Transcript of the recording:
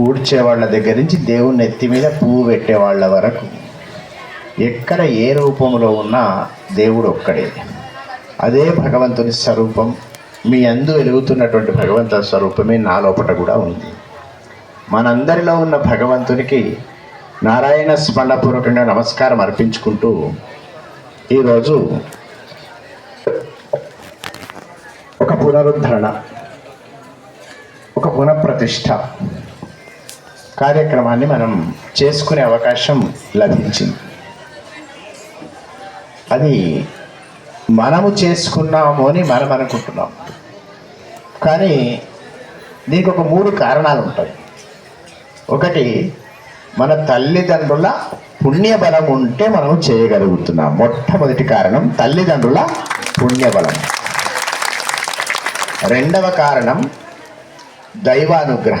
ఊడ్చే వాళ్ళ దగ్గర నుంచి దేవుని నెత్తి మీద పువ్వు పెట్టే వాళ్ళ వరకు ఎక్కడ ఏ రూపంలో ఉన్నా దేవుడు ఒక్కడే. అదే భగవంతుని స్వరూపం మీ అందు వెలుగుతున్నటువంటి భగవంత స్వరూపమే నా లోపల కూడా ఉంది. మనందరిలో ఉన్న భగవంతునికి నారాయణ స్మరణపూర్వకంగా నమస్కారం అర్పించుకుంటూ ఈరోజు ఒక పునరుద్ధరణ ఒక పునఃప్రతిష్ట కార్యక్రమాన్ని మనం చేసుకునే అవకాశం లభించింది. అది మనము చేసుకున్నాము అని మనం అనుకుంటున్నాం. కానీ దీనికి ఒక మూడు కారణాలు ఉంటాయి. ఒకటి మన తల్లిదండ్రుల పుణ్యబలం ఉంటే మనం చేయగలుగుతున్నాం. మొట్టమొదటి కారణం తల్లిదండ్రుల పుణ్యబలం. రెండవ కారణం దైవానుగ్రహం.